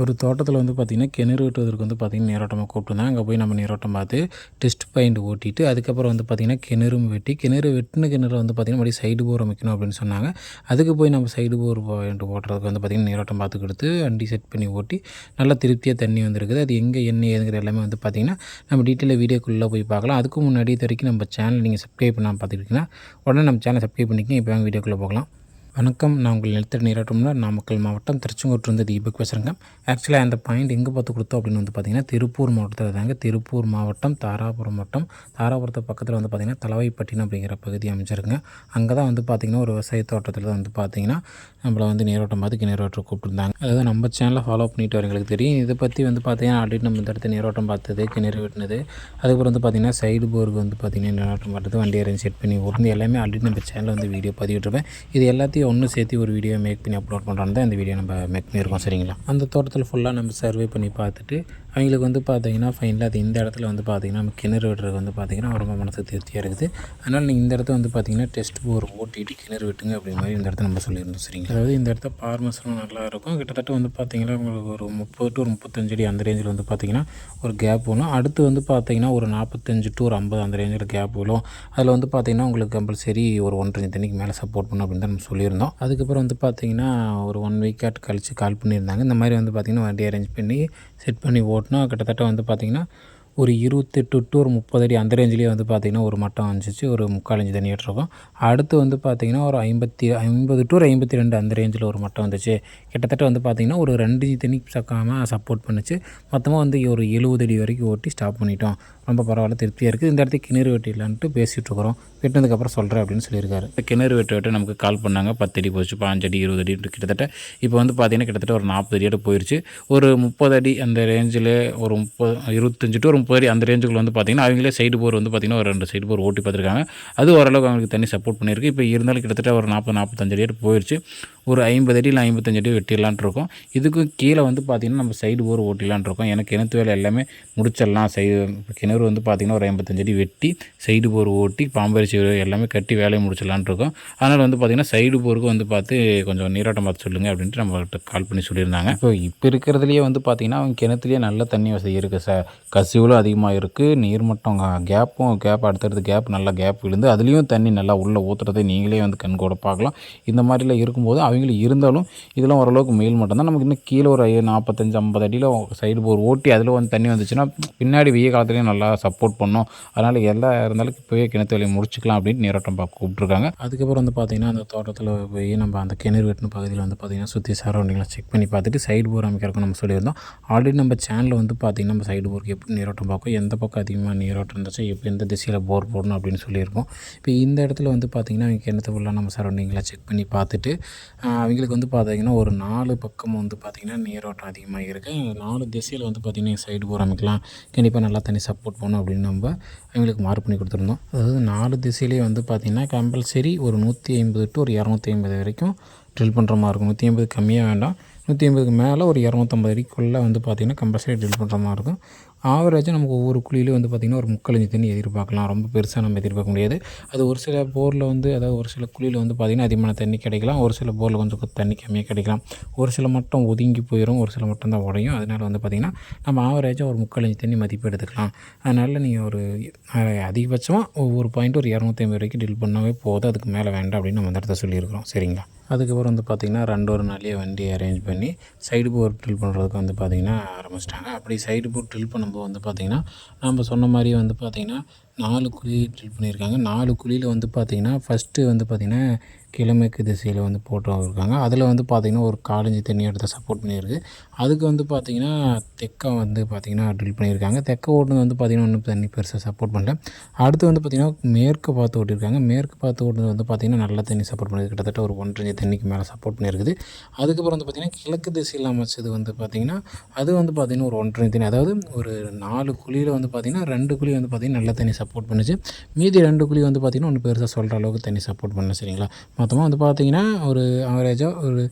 ஒரு தோட்டத்தில் வந்து பார்த்திங்கன்னா கிணறு வெட்டுவதற்கு வந்து பார்த்திங்கன்னா நீரோட்டமாக கூப்பிட்டுருந்தாங்க. அங்கே போய் நம்ம நீரோட்டம் பார்த்து டெஸ்ட் பாயிண்ட் ஓட்டிட்டு அதுக்கப்புறம் வந்து பார்த்திங்கன்னா கிணறும் வெட்டி கிணறு வெட்டின கிணறு வந்து பார்த்திங்கன்னா மறுபடியும் சைடு போர் அமைக்கணும் அப்படின்னு சொன்னாங்க. அதுக்கு போய் நம்ம சைடு போர் பாயிண்ட் ஓட்டுறதுக்கு வந்து பார்த்திங்கன்னா நீரோட்டம் பார்த்து கொடுத்து வண்டி செட் பண்ணி ஓட்டி நல்லா திருப்தியாக தண்ணி வந்திருக்குது. அது எங்கே என்ன ஏதுங்கிற எல்லாமே வந்து பார்த்திங்கன்னா நம்ம டீட்டெயிலாக வீடியோக்குள்ளே போய் பார்க்கலாம். அதுக்கு முன்னாடி இது வரைக்கும் நம்ம சேனல் நீங்கள் சப்ஸ்கிரைப் பண்ணாமல் பார்த்துக்கிட்டிங்கன்னா உடனே நம்ம சேனல் சப்ஸ்கிரைப் பண்ணிக்கங்க. இப்போ வாங்க வீடியோக்குள்ளே போகலாம். வணக்கம். நான் உங்கள் நிலத்தடி நீராட்டம்னா நாமக்கல் மாவட்டம் திருச்செங்கோட்டிலிருந்து தீபக் பேசுகிறேங்க ஆக்சுவலாக அந்த பாயிண்ட் எங்கே பார்த்து கொடுத்தோம் அப்படின்னு வந்து பார்த்திங்கன்னா திருப்பூர் மாவட்டத்தில் தாங்க. திருப்பூர் மாவட்டம் தாராபுரம் மாவட்டம். தாராபுரத்து பக்கத்தில் வந்து பார்த்திங்கன்னா தலவாய்ப்பட்டினம் அப்படிங்கிற பகுதி அமைச்சிருங்க அங்கே தான் வந்து பார்த்திங்கன்னா ஒரு விவசாய தோட்டத்தில் வந்து பார்த்திங்கன்னா நம்மளை வந்து நீரோட்டம் பார்த்து நீரோட்டம் கூப்பிட்டுருந்தாங்க. அதாவது நம்ம சேனலை ஃபாலோ பண்ணிட்டு வரவங்களுக்கு தெரியும். இதை பற்றி வந்து பார்த்திங்கன்னா ஆல்ரெடி நம்ம இந்த இடத்துல நீரோட்டம் பார்த்தது கிணறு வெட்டினது. அதுக்கப்புறம் வந்து பார்த்திங்கன்னா சைடு போருக்கு வந்து பார்த்திங்கன்னா நீரோட்டம் பார்த்தது வண்டி அரேஞ்ச் செட் பண்ணி ஓட்டுறது எல்லாமே ஆல்ரெடி நம்ம சேனலில் வந்து வீடியோ பதிவிட்டுருப்பேன். இது எல்லாத்தையும் ஒன்று சேர்த்து ஒரு வீடியோ மேக் பண்ணி அப்லோட் பண்ணுறான்னு தான் இந்த வீடியோ நம்ம மேக் பண்ணியிருக்கோம் சரிங்களா? அந்த தோட்டத்தில் ஃபுல்லாக நம்ம சர்வே பண்ணி பார்த்துட்டு அவங்களுக்கு வந்து பார்த்தீங்கன்னா ஃபைனலாக அது இந்த இடத்துல வந்து பார்த்திங்கன்னா நம்ம கிணறு வெட்டுறது வந்து பார்த்திங்கன்னா ரொம்ப மனசுக்கு திருப்தியாக இருக்குது. அதனால் நீங்கள் இந்த இடத்த வந்து பார்த்தீங்கன்னா டெஸ்ட் போர் ஓட்டிட்டு கிணறு வெட்டுங்க அப்படிங்கிற மாதிரி இந்த இடத்த நம்ம சொல்லியிருந்தோம் சரிங்களா? அதாவது இந்த இடத்த பார்மஸும் நல்லா இருக்கும். கிட்டத்தட்ட வந்து பார்த்திங்கன்னா உங்களுக்கு ஒரு முப்பது டு ஒரு முப்பத்தஞ்சு அடி அந்த ரேஞ்சில் வந்து பார்த்திங்கன்னா ஒரு கேப் வரும். அடுத்து வந்து பார்த்தீங்கன்னா ஒரு நாற்பத்தஞ்சு டு ஒரு ஐம்பது அந்த ரேஞ்சில் கேப் வரும். அதில் வந்து பார்த்திங்கன்னா உங்களுக்கு கம்பல்சரி ஒரு ஒன்றரை தண்ணிக்கு மேலே சப்போர்ட் பண்ணும் அப்படின்னு தான் நம்ம சொல்லியிருந்தோம். அதுக்கப்புறம் வந்து பார்த்திங்கன்னா ஒரு ஒன் வீக் ஆட் கழித்து கால் பண்ணியிருந்தாங்க. இந்த மாதிரி வந்து பார்த்திங்கன்னா வண்டி அரேஞ்ச் பண்ணி செட் பண்ணி ஓட்டினா கிட்டத்தட்ட வந்து பார்த்திங்கன்னா ஒரு இருபத்தெட்டு டு ஒரு முப்பது அடி அந்த ரேஞ்சிலேயே வந்து பார்த்திங்கன்னா ஒரு மட்டம் வந்துச்சு ஒரு முக்கால் இஞ்சி தண்ணி விட்டுருக்கோம் அடுத்து வந்து பார்த்திங்கன்னா ஒரு ஐம்பத்தி ஐம்பது டு ஒரு ஐம்பத்தி ரெண்டு அந்த ரேஞ்சில் ஒரு மட்டம் வந்துச்சு. கிட்டத்தட்ட வந்து பார்த்திங்கன்னா ஒரு ரெண்டு இஞ்சி தண்ணி சக்காமல் சப்போர்ட் பண்ணுச்சு. மொத்தமாக வந்து ஒரு எழுபது அடி வரைக்கும் ஓட்டி ஸ்டாப் பண்ணிட்டோம். ரொம்ப பரவாயில்ல திருப்தியாக இருக்குது இந்த இடத்துக்கு கிணறு வெட்டிடலான்ட்டு பேசிகிட்ருக்குறோம் வெட்டினதுக்கப்புறம் சொல்கிறேன் அப்படின்னு சொல்லியிருக்காரு. இந்த கிணறு வெட்ட வெட்ட நமக்கு கால் பண்ணாங்க. பத்து அடி போச்சு பாஞ்சு அடி இருபது அடி கிட்டத்தட்ட. இப்போ வந்து பார்த்திங்கன்னா கிட்டத்தட்ட ஒரு நாற்பது அடியோட போயிடுச்சு ஒரு முப்பது அடி அந்த ரேஞ்சில் ஒரு முப்பது இருபத்தஞ்சி டு ஒரு முப்பது அடி அந்த ரேஞ்சுக்குள்ள வந்து பார்த்திங்கன்னா அவங்களே சைடு போர் வந்து பார்த்திங்கன்னா ஒரு ரெண்டு சைடு போர் ஓட்டி பார்த்துருக்காங்க அது ஓரளவுக்கு அவங்களுக்கு தண்ணி சப்போர்ட் பண்ணியிருக்கு. இப்போ இருந்தாலும் கிட்டத்தட்ட ஒரு நாற்பது நாற்பத்தஞ்சு அடியோட போயிடுச்சு ஒரு ஐம்பது அடி இல்லை ஐம்பத்தஞ்சு அடி வெட்டிடலான் இருக்கோம். இதுக்கும் கீழே வந்து பார்த்திங்கன்னா நம்ம சைடு போர் ஓட்டிடலான் இருக்கோம். எனக்கு கிணத்து வேலை எல்லாமே முடிச்சிடலாம். சை கிணறு வந்து பார்த்திங்கன்னா ஒரு ஐம்பத்தஞ்சு அடி வெட்டி சைடு போர் ஓட்டி பாம்பரிசி எல்லாமே கட்டி வேலையை முடிச்சிடலான் இருக்கோம். அதனால் வந்து பார்த்திங்கன்னா சைடு போருக்கு வந்து பார்த்து கொஞ்சம் நீராட்டம் பார்த்து சொல்லுங்கள் அப்படின்ட்டு நம்மகிட்ட கால் பண்ணி சொல்லியிருந்தாங்க. இப்போ இப்போ இருக்கிறதுலையே வந்து பார்த்திங்கன்னா அவங்க கிணத்துலேயே நல்ல தண்ணி வசதி இருக்குது சார். கசிவுகளும் அதிகமாக இருக்குது நீர்மட்டம் கேப்பும் கேப் அடுத்தடுத்து கேப் நல்லா கேப் விழுந்து அதுலேயும் தண்ணி நல்லா உள்ளே ஊற்றுறதை நீங்களே வந்து கண் கூட பார்க்கலாம். இந்த மாதிரிலாம் இருக்கும்போது அவங்களும் இருந்தாலும் இதெல்லாம் ஓரளவுக்கு மேல் மட்டும்தான். நமக்கு இன்னும் கீழே ஒரு நாற்பத்தஞ்சு ஐம்பது அடியில் சைடு போர் ஓட்டி அதில் வந்து தண்ணி வந்துச்சுன்னா பின்னாடி வெய்ய காலத்துலேயும் நல்லா சப்போர்ட் பண்ணும். அதனால் எல்லா இருந்தாலும் இப்போவே கிணத்து வேலையை முடிச்சுக்கலாம் அப்படின்னு நீரோட்டம் பார்க்க கூப்பிட்ருக்காங்க அதுக்கப்புறம் வந்து பார்த்திங்கன்னா அந்த தோட்டத்தில் போய் நம்ம அந்த கிணறு வெட்டின பகுதியில் வந்து பார்த்திங்கன்னா சுற்றி சரௌண்டிங்லாம் செக் பண்ணி பார்த்துட்டு சைடு போர் அமைக்கிறதுக்கு நம்ம சொல்லியிருந்தோம். ஆல்ரெடி நம்ம சேனலில் வந்து பார்த்திங்கன்னா நம்ம சைடு போருக்கு எப்படி நீரோட்டம் பார்க்கும் எந்த பக்கம் அதிகமாக நீரோட்டம் இருந்துச்சு எப்படி எந்த திசையில் போர் போடணும் அப்படின்னு சொல்லியிருக்கோம். இப்போ இந்த இடத்துல வந்து பார்த்திங்கன்னா அவங்க கிணத்து ஃபுல்லாக நம்ம சரௌண்டிங்லாம் செக் பண்ணி பார்த்துட்டு அவங்களுக்கு வந்து பார்த்திங்கன்னா ஒரு நாலு பக்கம் வந்து பார்த்திங்கன்னா நீரோட்டம் அதிகமாக இருக்குது நாலு திசையில் வந்து பார்த்திங்கன்னா சைடு போர் அமைக்கலாம் கண்டிப்பாக நல்லா தண்ணி சப்போர்ட் பண்ணணும் அப்படின்னு நம்ம அவங்களுக்கு மார்க் பண்ணி கொடுத்துருந்தோம். அதாவது நாலு திசையிலேயே வந்து பார்த்திங்கன்னா கம்பல்சரி ஒரு நூற்றி ஐம்பது டு ஒரு இரநூத்தி ஐம்பது வரைக்கும் ட்ரில் பண்ணுற மாதிரி இருக்கும். நூற்றி ஐம்பது கம்மியாக வேண்டாம். நூற்றி ஐம்பதுக்கு மேலே ஒரு இரநூத்தம்பது அடிக்குள்ளே வந்து பார்த்திங்கன்னா கம்பல்சரி ட்ரில் பண்ணுற மாதிரி இருக்கும். ஆவரேஜாக நமக்கு ஒவ்வொரு குழியிலும் வந்து பார்த்திங்கன்னா ஒரு முக்கால் தண்ணி எதிர்பார்க்கலாம். ரொம்ப பெருசாக நம்ம எதிர்பார்க்க முடியாது. அது ஒரு சில போரில் வந்து அதாவது ஒரு சில குழியில் வந்து பார்த்திங்கன்னா அதிகமான தண்ணி கிடைக்கலாம். ஒரு சில போரில் கொஞ்சம் தண்ணி கம்மியாக கிடைக்கலாம். ஒரு சில மட்டும் ஒதுங்கி போயிடும் ஒரு சில மட்டும் தான் உடையும். அதனால் வந்து பார்த்திங்கன்னா நம்ம ஆவரேஜாக ஒரு முக்கால் தண்ணி மதிப்பு எடுத்துக்கலாம். அதனால் நீங்கள் ஒரு அதிகபட்சமாக ஒவ்வொரு பாயிண்ட் ஒரு இரநூத்தி ஐம்பது வரைக்கும் டில் பண்ணாவே போதும். அதுக்கு மேலே வேண்டாம் அப்படின்னு நம்ம அந்த இடத்த சொல்லியிருக்கிறோம். சரிங்களா? அதுக்கப்புறம் வந்து பார்த்திங்கன்னா ரெண்டு ஒரு நாள்லேயே வண்டி அரேஞ்ச் பண்ணி சைடு போர் ட்ரில் பண்ணுறதுக்கு வந்து பார்த்திங்கன்னா ஆரம்பிச்சிட்டாங்க. அப்படி சைடு போர் ட்ரில் நம்ம வந்து பார்த்திங்கன்னா நம்ம சொன்ன மாதிரியே வந்து பார்த்திங்கன்னா நாலு குழி ட்ரில் பண்ணியிருக்காங்க. நாலு குழியில் வந்து பார்த்திங்கன்னா ஃபஸ்ட்டு வந்து பார்த்திங்கன்னா கிழமைக்கு திசையில் வந்து போட்டு இருக்காங்க அதில் வந்து பார்த்திங்கன்னா ஒரு காலஞ்சி தண்ணி எடுத்து சப்போர்ட் பண்ணியிருக்கு அதுக்கு வந்து பார்த்திங்கன்னா தெக்க வந்து பார்த்திங்கன்னா ட்ரில் பண்ணியிருக்காங்க தெக்க ஓட்டுனது வந்து பார்த்திங்கன்னா ஒன்றும் தண்ணி பெருசாக சப்போர்ட் பண்ணல அடுத்து வந்து பார்த்திங்கன்னா மேற்கு பார்த்து ஓட்டியிருக்காங்க மேற்கு பார்த்து ஓட்டுனது வந்து பார்த்திங்கன்னா நல்ல தண்ணி சப்போர்ட் பண்ணியிருக்கு கிட்டத்தட்ட ஒரு ஒன்றரை தண்ணிக்கு மேலே சப்போர்ட் பண்ணியிருக்குது அதுக்கப்புறம் வந்து பார்த்திங்கன்னா கிழக்கு திசையில் அமைச்சது வந்து பார்த்திங்கன்னா அது வந்து பார்த்திங்கன்னா ஒரு ஒன்றரை தண்ணி அதாவது ஒரு நாலு குழியில் வந்து பார்த்திங்கன்னா ரெண்டு குழி வந்து பார்த்திங்கன்னா நல்ல தண்ணி சப்போர்ட் பண்ணுச்சு மீதி ரெண்டு குழி வந்து பார்த்திங்கன்னா ஒன்று பெருசாக சொல்கிற அளவுக்கு தண்ணி சப்போர்ட் பண்ணல சரிங்களா மொத்தமாக வந்து பார்த்திங்கன்னா ஒரு ஆவரேஜாக ஒரு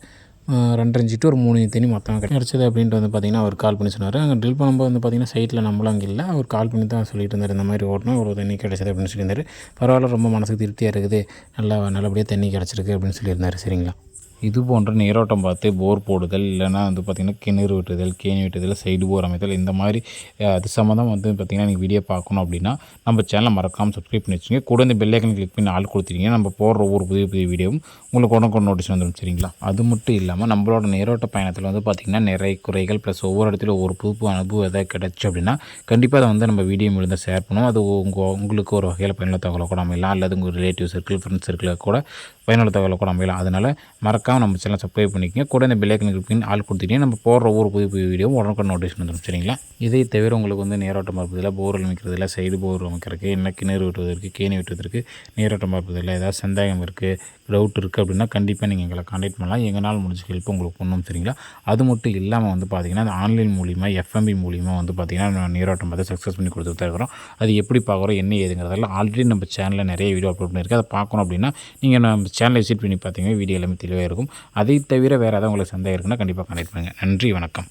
ரெண்டரை டு ஒரு மூணு தண்ணி மொத்தம் கிடச்சிது அப்படின்ட்டு வந்து பார்த்திங்கன்னா அவர் கால் பண்ணி சொன்னார். அங்கே ட்ரில் பண்ணும்போது வந்து பார்த்திங்கன்னா சைட்டில் நம்மளும் அங்கே இல்லை. அவர் கால் பண்ணி தான் சொல்லிட்டு இருந்தார். இந்த மாதிரி ஓட்டணும் இவ்வளோ தண்ணி கிடச்சிது அப்படின்னு சொல்லியிருந்தார். பரவாயில்ல ரொம்ப மனசுக்கு திருப்தியாக இருக்குது. நல்லா நல்லபடியாக தண்ணி கிடச்சிருக்கு அப்படின்னு சொல்லியிருந்தார். சரிங்களா? இது போன்ற நீரோட்டம் பார்த்து போர் போடுதல் இல்லைன்னா வந்து பார்த்திங்கன்னா கிணறு வெட்டுதல் கேணி வெட்டுதல் சைடு போர் அமைத்தல் இந்த மாதிரி அது சம்மந்தம் வந்து பார்த்திங்கன்னா நீங்கள் வீடியோ பார்க்கணும் அப்படின்னா நம்ம சேனலை மறக்காமல் சப்ஸ்கிரைப் பண்ணி வச்சுங்க கூட இந்த பெல்லைக்கன் கிளிக் பண்ணி ஆள் கொடுத்துருங்க நம்ம போடுற ஒவ்வொரு புதிய புதிய வீடியோவும் உங்களுக்கு உடனே நோட்டீஸ் வந்துடும் சரிங்களா? அது மட்டும் இல்லாமல் நம்மளோட நீரோட்ட பயணத்தில் வந்து பார்த்திங்கன்னா நிறைய குறைகள் ப்ளஸ் ஒவ்வொரு இடத்துல ஒரு புது புது அனுபவம் எதாவது கிடச்சி அப்படின்னா கண்டிப்பாக அதை வந்து நம்ம வீடியோ மூலம் ஷேர் பண்ணுவோம். அது உங்கள் உங்களுக்கு ஒரு வகையில் பயனுள்ள தகவலை கூட அமையலாம். அல்லது உங்கள் ரிலேட்டிவ் சர்க்கிள் ஃப்ரெண்ட்ஸ் சர்க்கிளில் கூட பயனுள்ள தகவலை கூட அமையலாம். அதனால் மறக்காமல் நம்ம சேனல் சப்ஸ்கிரைப் பண்ணிக்கங்க. கூட இந்த பெல்லைக்கன் கிளிக் ஆள் கொடுத்துட்டீங்கன்னா நம்ம போடுற ஒவ்வொரு புது புது வீடியோவும் உடனுக்கு நோட்டீஸ் வந்துடும் சரிங்களா? இதை தவிர உங்களுக்கு வந்து நீரோட்டம் பார்ப்பதில் போர் அமைக்கிறதுல சைடு போர் அமைக்கிறதுக்கு என்ன கிணறு வெட்டுவதற்கு கேணி வெட்டுவதற்கு நேரோட்டமாக பார்ப்பதில் ஏதாவது சந்தேகம் இருக்குது டவுட் இருக்குது அப்படின்னா கண்டிப்பாக நீங்கள் எங்களை காண்டாக்ட் பண்ணலாம். எங்களால் முடிஞ்ச ஹெல்ப் உங்களுக்கு பண்ணணும் சரிங்களா? அது மட்டும் இல்லாமல் வந்து பார்த்திங்கன்னா அந்த ஆன்லைன் மூலிமா எஃப்எம்பி மூலிமா வந்து பார்த்திங்கன்னா நேரோட்டம் நீரோட்டம் பார்த்து சக்ஸஸ் பண்ணி கொடுத்துட்டு இருக்கிறோம் அது எப்படி பார்க்குறோம் என்ன ஏதுங்கிறதெல்லாம் ஆல்ரெடி நம்ம சேனலில் நிறைய வீடியோ அப்லோட் பண்ணியிருக்கு அதை பார்க்கணும் அப்படின்னா நீங்கள் நம்ம சேனலை விசிட் பண்ணி பார்த்தீங்கன்னா வீடியோ எல்லாமே தெளிவாக இருக்கும். அதை தவிர வேறு ஏதாவது உங்களுக்கு சந்தேகம் இருக்குன்னா கண்டிப்பாக கனெக்ட் பண்ணுங்கள் நன்றி வணக்கம்.